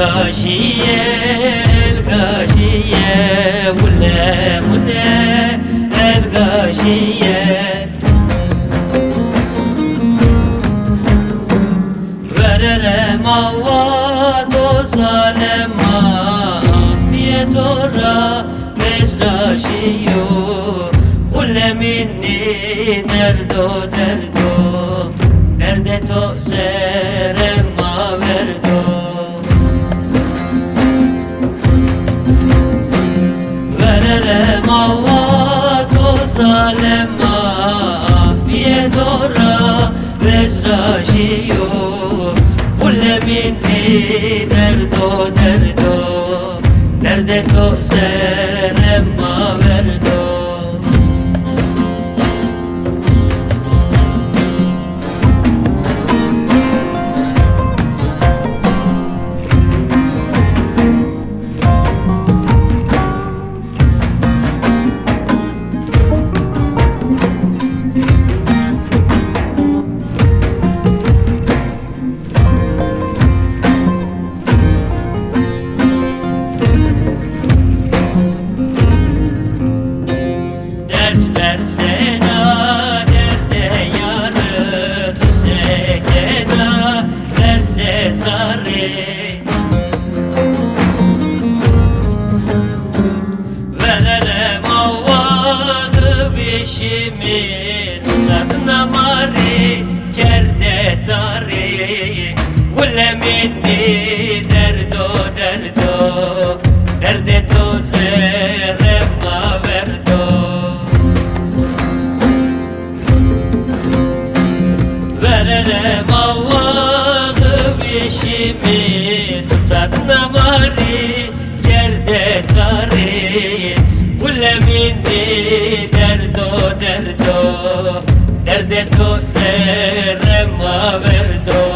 الغاشية الغاشية ولا ولا الغاشية Vererem avad o zalema Fiyetora mezraşiyo Kulle minni derdo derdo Derde to serema Fiyetora mezraşiyo Kulle minni derdo derdo. Derde to Dert versene derde yarı Tüsekena verse zarı. Vererem avadı bişimi Tadına mari kerde tari derdo derdo Derde to bişimi Tutar namari yerde tari Kulle minni derdo derdo Derde to serema verdo